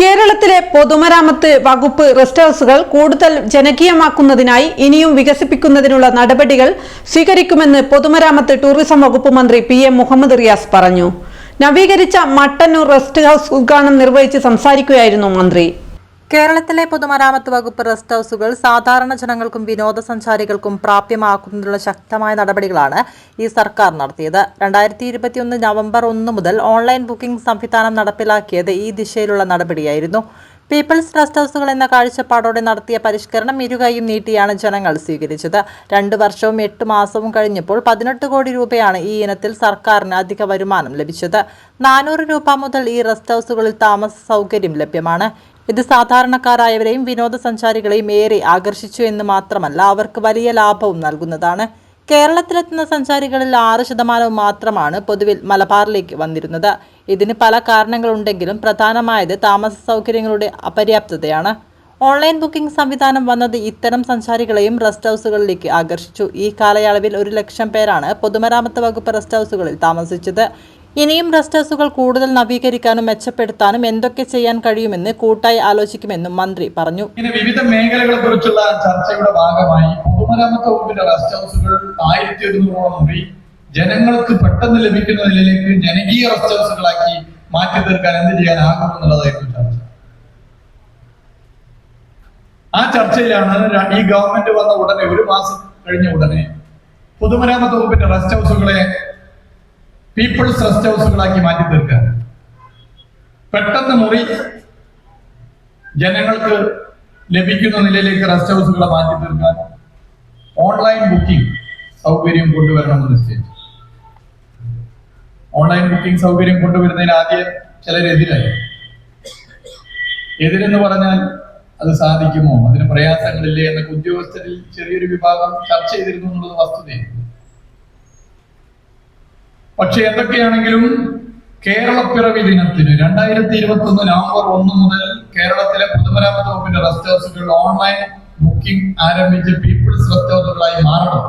കേരളത്തിലെ പൊതുമരാമത്ത് വകുപ്പ് റെസ്റ്റ് ഹൌസുകൾ കൂടുതൽ ജനകീയമാക്കുന്നതിനായി ഇനിയും വികസിപ്പിക്കുന്നതിനുള്ള നടപടികൾ സ്വീകരിക്കുമെന്ന് പൊതുമരാമത്ത് ടൂറിസം വകുപ്പ് മന്ത്രി പി എം മുഹമ്മദ് റിയാസ് പറഞ്ഞു. നവീകരിച്ച മട്ടന്നൂർ റെസ്റ്റ് ഹൌസ് ഉദ്ഘാടനം നിർവഹിച്ച് സംസാരിക്കുകയായിരുന്നു മന്ത്രി. കേരളത്തിലെ പൊതുമരാമത്ത് വകുപ്പ് റെസ്റ്റ് ഹൌസുകൾ സാധാരണ ജനങ്ങൾക്കും വിനോദസഞ്ചാരികൾക്കും പ്രാപ്യമാക്കുന്നതിനുള്ള ശക്തമായ നടപടികളാണ് ഈ സർക്കാർ നടത്തിയത്. രണ്ടായിരത്തി ഇരുപത്തിയൊന്ന് നവംബർ ഒന്ന് മുതൽ ഓൺലൈൻ ബുക്കിംഗ് സംവിധാനം നടപ്പിലാക്കിയത് ഈ ദിശയിലുള്ള നടപടിയായിരുന്നു. പീപ്പിൾസ് റെസ്റ്റ് ഹൌസുകൾ എന്ന കാഴ്ചപ്പാടോടെ നടത്തിയ പരിഷ്കരണം ഇരുകൈയും നീട്ടിയാണ് ജനങ്ങൾ സ്വീകരിച്ചത്. രണ്ടു വർഷവും എട്ട് മാസവും കഴിഞ്ഞപ്പോൾ പതിനെട്ട് കോടി രൂപയാണ് ഈ ഇനത്തിൽ സർക്കാരിന് അധിക വരുമാനം ലഭിച്ചത്. നാനൂറ് രൂപ മുതൽ ഈ റെസ്റ്റ് ഹൌസുകളിൽ താമസ സൗകര്യം ലഭ്യമാണ്. ഇത് സാധാരണക്കാരായവരെയും വിനോദസഞ്ചാരികളെയും ഏറെ ആകർഷിച്ചു എന്ന് മാത്രമല്ല അവർക്ക് വലിയ ലാഭവും നൽകുന്നതാണ്. കേരളത്തിലെത്തുന്ന സഞ്ചാരികളിൽ ആറ് ശതമാനവും മാത്രമാണ് പൊതുവിൽ മലബാറിലേക്ക് വന്നിരുന്നത്. ഇതിന് പല കാരണങ്ങളുണ്ടെങ്കിലും പ്രധാനമായത് താമസ സൗകര്യങ്ങളുടെ അപര്യാപ്തതയാണ്. ഓൺലൈൻ ബുക്കിംഗ് സംവിധാനം വന്നത് ഇത്തരം സഞ്ചാരികളെയും റെസ്റ്റ് ഹൗസുകളിലേക്ക് ആകർഷിച്ചു. ഈ കാലയളവിൽ ഒരു ലക്ഷം പേരാണ് പൊതുമരാമത്ത് വകുപ്പ് റെസ്റ്റ് ഹൗസുകളിൽ താമസിച്ചത്. ഇനിയും റെസ്റ്റ് ഹൗസുകൾ കൂടുതൽ നവീകരിക്കാനും മെച്ചപ്പെടുത്താനും എന്തൊക്കെ ചെയ്യാൻ കഴിയുമെന്ന് കൂട്ടായി ആലോചിക്കുമെന്നും മന്ത്രി പറഞ്ഞു. വിവിധ മേഖലകളെ കുറിച്ചുള്ള ചർച്ചയുടെ ഭാഗമായി പൊതുമരാമത്ത് വകുപ്പിന്റെ റെസ്റ്റ് ഹൗസുകൾ ആയിരത്തി ഒരുന്നൂറോളം മുറി ജനങ്ങൾക്ക് പെട്ടെന്ന് ലഭിക്കുന്ന നിലയിലേക്ക് ജനകീയ റെസ്റ്റ് ഹൗസുകളാക്കി മാറ്റി തീർക്കാൻ എന്ത് ചെയ്യാനാകും എന്നുള്ളതായിരുന്നു ചർച്ച. ആ ചർച്ചയിലാണ് ഈ ഗവൺമെന്റ് വന്ന ഉടനെ ഒരു മാസം കഴിഞ്ഞ ഉടനെ പൊതുമരാമത്ത് വകുപ്പിന്റെ റെസ്റ്റ് ഹൗസുകളെ പീപ്പിൾസ് റെസ്റ്റ് ഹൗസുകളാക്കി മാറ്റി തീർക്കുക. പെട്ടെന്ന് മുറി ജനങ്ങൾക്ക് ലഭിക്കുന്ന നിലയിലേക്ക് റെസ്റ്റ് ഹൗസുകളെ മാറ്റി തീർക്കാൻ ഓൺലൈൻ ബുക്കിംഗ് സൗകര്യം കൊണ്ടുവരണമെന്ന് നിശ്ചയിച്ചു. ഓൺലൈൻ ബുക്കിംഗ് സൗകര്യം കൊണ്ടുവരുന്നതിന് ആദ്യം ചിലരെതിരായി എതിരെന്ന് പറഞ്ഞാൽ അത് സാധിക്കുമോ? അതിന് പ്രയാസങ്ങളില്ലേ? എന്നൊക്കെ ഉദ്യോഗസ്ഥരിൽ ചെറിയൊരു വിഭാഗം ചർച്ച ചെയ്തിരുന്നു എന്നുള്ളത് വസ്തുതയാണ്. പക്ഷെ എന്തൊക്കെയാണെങ്കിലും കേരളപ്പിറവി ദിനത്തിന് രണ്ടായിരത്തി ഇരുപത്തി ഒന്ന് നവംബർ ഒന്ന് മുതൽ കേരളത്തിലെ പൊതുമരാമത്ത് വകുപ്പിന്റെ റെസ്റ്റ് ഹൗസുകൾ ഓൺലൈൻ ബുക്കിംഗ് ആരംഭിച്ച് പീപ്പിൾസ് റെസ്റ്റ് ഹൗസുകളായി മാറണം.